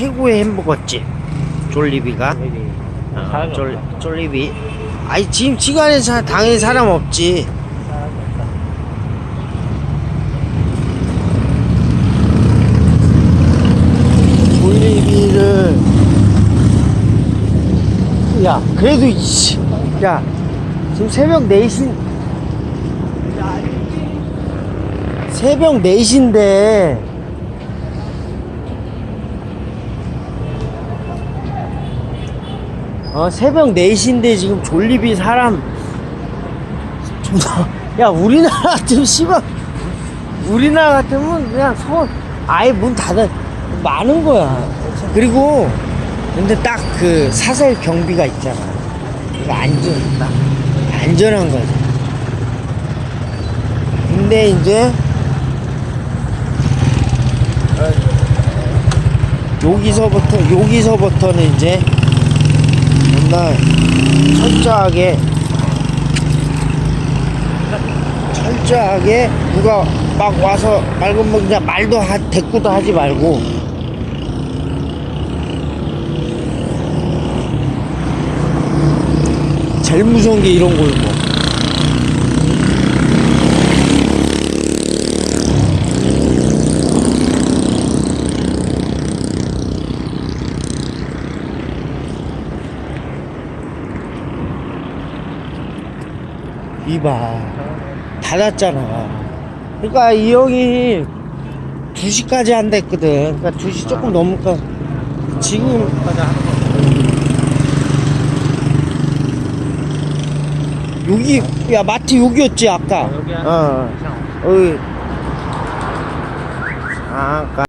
최고의 햄버거집. 졸리비가. 어, 사람이 졸, 없다. 졸리비. 아니 지금 시간에 사, 당연히 사람 없지. 졸리비를. 야 그래도 이씨 야 지금 새벽 4시 새벽 4시인데 어 새벽 4시인데 지금 졸리비 사람. 야 우리나라 같으면 씨발. 우리나라 같으면 그냥 서 아예 문 닫아. 많은 거야. 그리고 근데 딱 그 사설 경비가 있잖아. 그거 안전 딱 안전한 거지 근데 이제 여기서부터 여기서부터는 이제 맨날 철저하게 철저하게 누가 막 와서 말고 뭐 그냥 말도 하, 대꾸도 하지 말고. 제일 무서운 게 이런 거고 이봐. 닫았잖아. 그러니까 이 형이 2시까지 한다 했거든. 그러니까 2시 조금 넘으니까. 지금. 여기 야 마트 여기였지 아까. 여기 한 어. 이상 어이. 잠깐